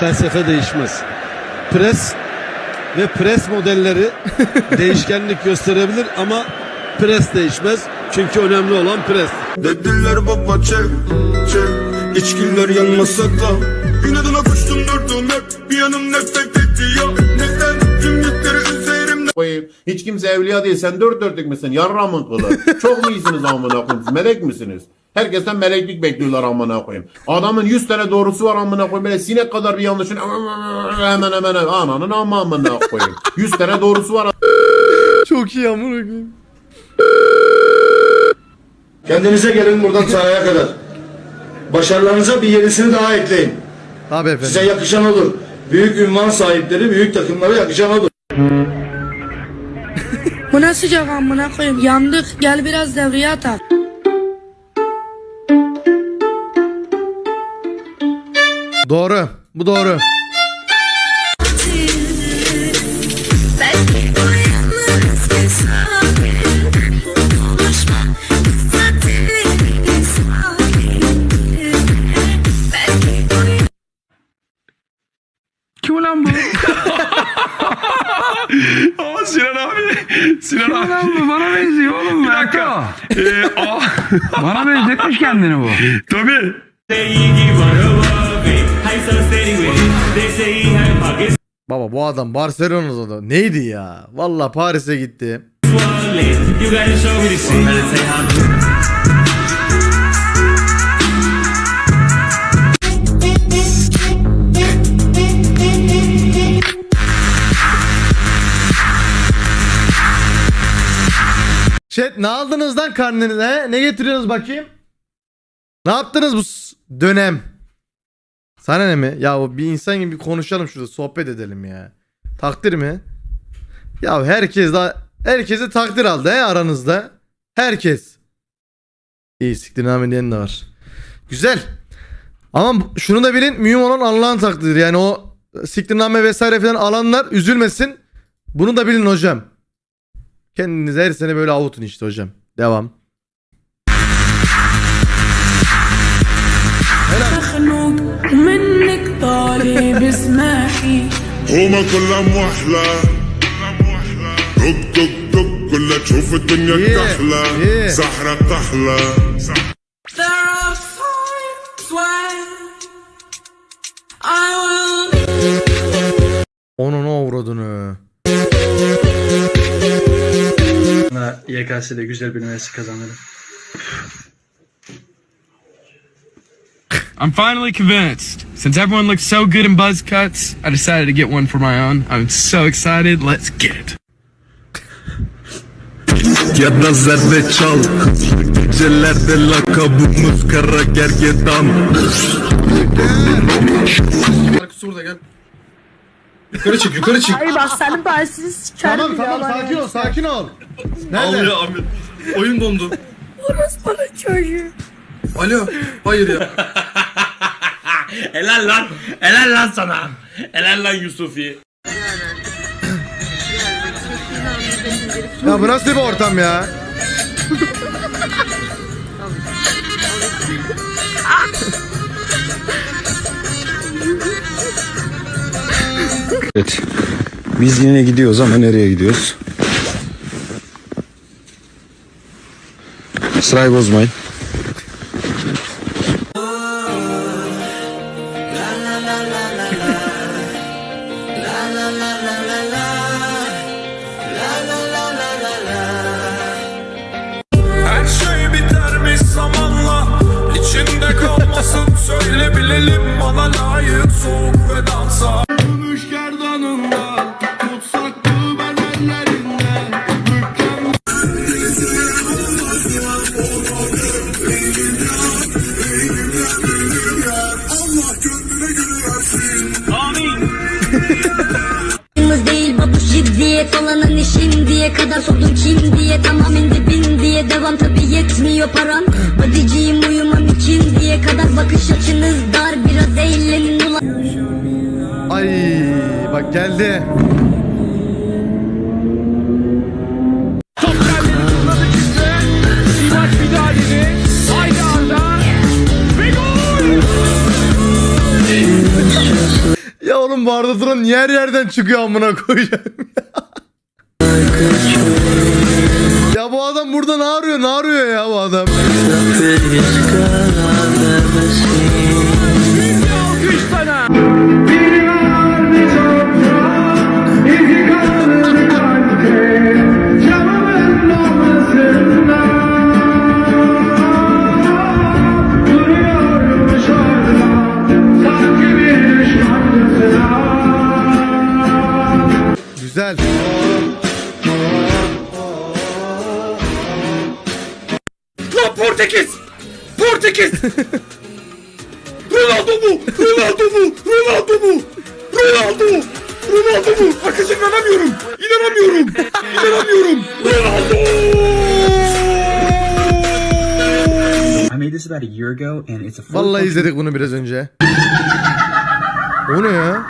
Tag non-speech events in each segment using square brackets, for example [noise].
felsefe değişmez. Pres ve pres modelleri [laughs] değişkenlik gösterebilir ama pres değişmez. Çünkü önemli olan pres. Dediler baba çek çek İçkiler yanmasa da İnadına koştum durdum hep Bir yanım nefret ediyor Neden tüm yükleri üzerimde koyayım. Hiç kimse evliya değil. Sen dört dörtlük müsün? Yarramın kılı. Çok mu iyisiniz amına koyayım? Melek misiniz? Herkesten meleklik bekliyorlar amına koyayım. Adamın 100 tane doğrusu var amına koyayım. Böyle sinek kadar bir yanlışın hemen hemen ananın amma amına koyayım. 100 tane doğrusu var Çok iyi amına koyayım. Kendinize gelin buradan sahaya kadar. Başarılarınıza bir yenisini daha ekleyin. Tabii efendim. Size yakışan olur. Büyük ünvan sahipleri, büyük takımlara yakışan olur. Bu ne sıcak amına koyayım yandık gel biraz devreye atar. Doğru. Bu doğru. Kim ulan bu? Aa Sinan abi. Sinan abi. Kim ulan bu? Bana benziyor oğlum. Bir dakika. Ee, aa. Bana benzetmiş kendini bu. Tabii. Baba bu adam Barcelona'da da neydi ya? Valla Paris'e gitti. Chat ne aldınız lan karnenize? Ne getiriyorsunuz bakayım? Ne yaptınız bu dönem? Sana ne mi? Ya o bir insan gibi konuşalım şurada sohbet edelim ya. Takdir mi? Ya herkes de herkese takdir aldı he aranızda. Herkes. İyi siktir name diyen de var. Güzel. Ama şunu da bilin mühim olan Allah'ın takdiri. Yani o siktirname vesaire falan alanlar üzülmesin. Bunu da bilin hocam. Kendinizi her sene böyle avutun işte hocam. Devam. طالب اسمحي هما كلها موحلة دق دق دق كلها تشوف الدنيا Yeah, كحلة yeah. سحرة كحلة There are times when I will Onun o uğradığını. YKS'de güzel bir üniversite kazanırım. I'm finally convinced. Since everyone looks so good in buzz cuts, I decided to get one for my own. I'm so excited. Let's get it. Ya da zerre çal Gecelerde lakabımız kara gergedan Yukarı çık, yukarı çık. Ay bak senin parasını sikerim Tamam tamam sakin ol sakin ol. Nerede? abi. Oyun dondu. Bana çocuğu. Alo. Hayır ya. Helal lan. Helal lan sana. Helal lan Yusufi. Ya bu nasıl bir ortam ya? Evet. Biz yine gidiyoruz ama nereye gidiyoruz? Sırayı bozmayın. Layık soğuk ve dansa. Gümüş gerdanında Tutsak ben ellerinden Allah gönlüne günü versin Yalnız değil babuş ciddiye Kalanın işim diye kadar sordum kim diye Tamamen dibin diye. Devam tabi yetmiyor paran. Badiciyim uyumam için diye kadar Bakış açınız ulan Ay bak geldi. Oğlum bu Arda Turan niye her yerden çıkıyor amına koyacağım ya. ya bu adam burada ne arıyor ne arıyor ya bu adam. Güzel. Lan Portekiz! Portekiz! [laughs] Ronaldo mu? Ronaldo mu? Ronaldo mu? Ronaldo mu? Ronaldo mu? Hakikaten inanamıyorum. İnanamıyorum. İnanamıyorum. Ronaldo! I made this about a year ago, and it's a fully Vallahi izledik bunu biraz önce. O ne ya?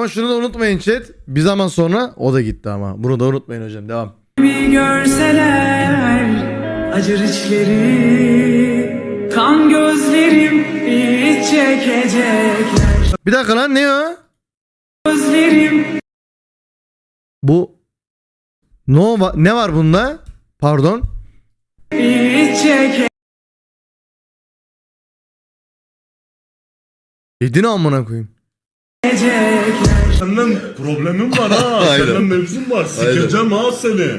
Ama şunu da unutmayın chat. Bir zaman sonra o da gitti ama. Bunu da unutmayın hocam. Devam. görseler acır içleri kan gözlerim iç çekecekler Bir dakika lan ne o? gözlerim Bu ne, o va- ne var bunda? Pardon. iç çekecekler Yedin amına koyayım. Senden problemim var ha. [laughs] Senden mevzum var. Sikeceğim ha seni.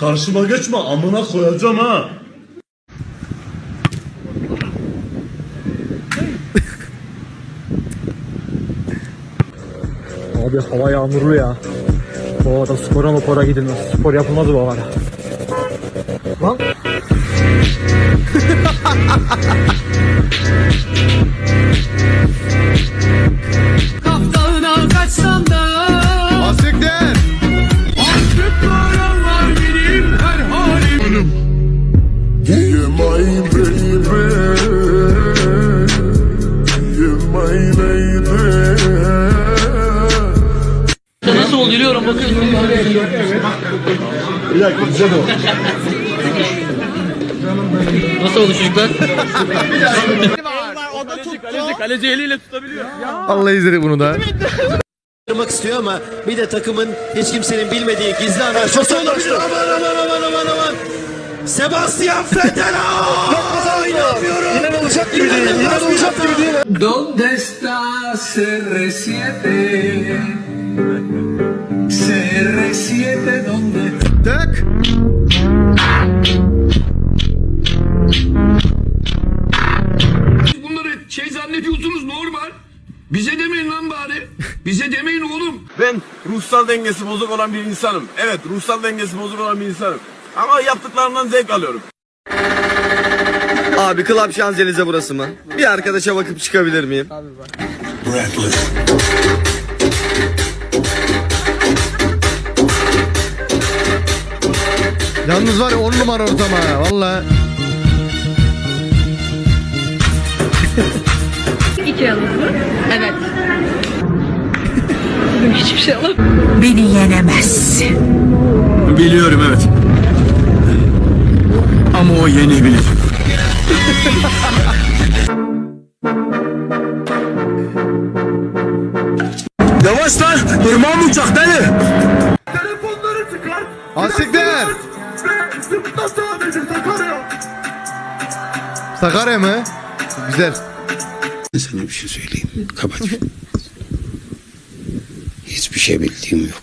Karşıma geçme amına koyacağım ha. [laughs] Abi hava yağmurlu ya. Bu havada spora mopora gidilmez. Spor yapılmaz bu havada. Lan. [laughs] Yeah, my baby. Yeah, my lady. Nasıl ol geliyorum bakın. Bir dakika güzel o. Nasıl oldu çocuklar? kaleci, kaleci eliyle tutabiliyor. Allah izledik bunu da. Kırmak istiyor ama bir de takımın hiç kimsenin bilmediği gizli anarşosu olabilir. Aman aman aman aman aman. Sebastian Vettel. [laughs] İnanmıyorum. İnanılacak gibi değil. İnanılacak gibi değil. ¿Dónde está CR7? CR7 ¿dónde? Tek. Bunları şey zannediyorsunuz normal. Bize demeyin lan bari. Bize demeyin oğlum. Ben ruhsal dengesi bozuk olan bir insanım. Evet ruhsal dengesi bozuk olan bir insanım. Ama yaptıklarımdan zevk alıyorum. Abi Club Şanzelize burası mı? Bir arkadaşa bakıp çıkabilir miyim? Yalnız var ya 10 numara ortam ha. Valla. İki yalnızlı. Evet. [laughs] Hiçbir şey alamam. Beni yenemez. Biliyorum evet. Ama o yenebilir. Yavaş lan! Irmağım uçak deli! Asiktir. Sakarya mı? Güzel. Sana bir şey söyleyeyim. Kapat. Hiçbir şey bildiğim yok.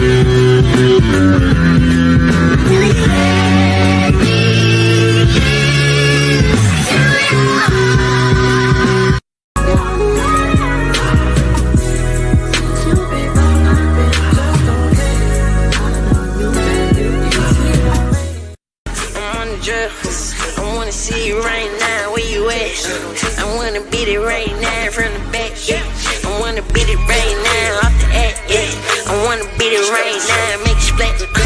I wanna see you right now. Where you at? I wanna beat it right now from the back. Yeah rain, now make black splat.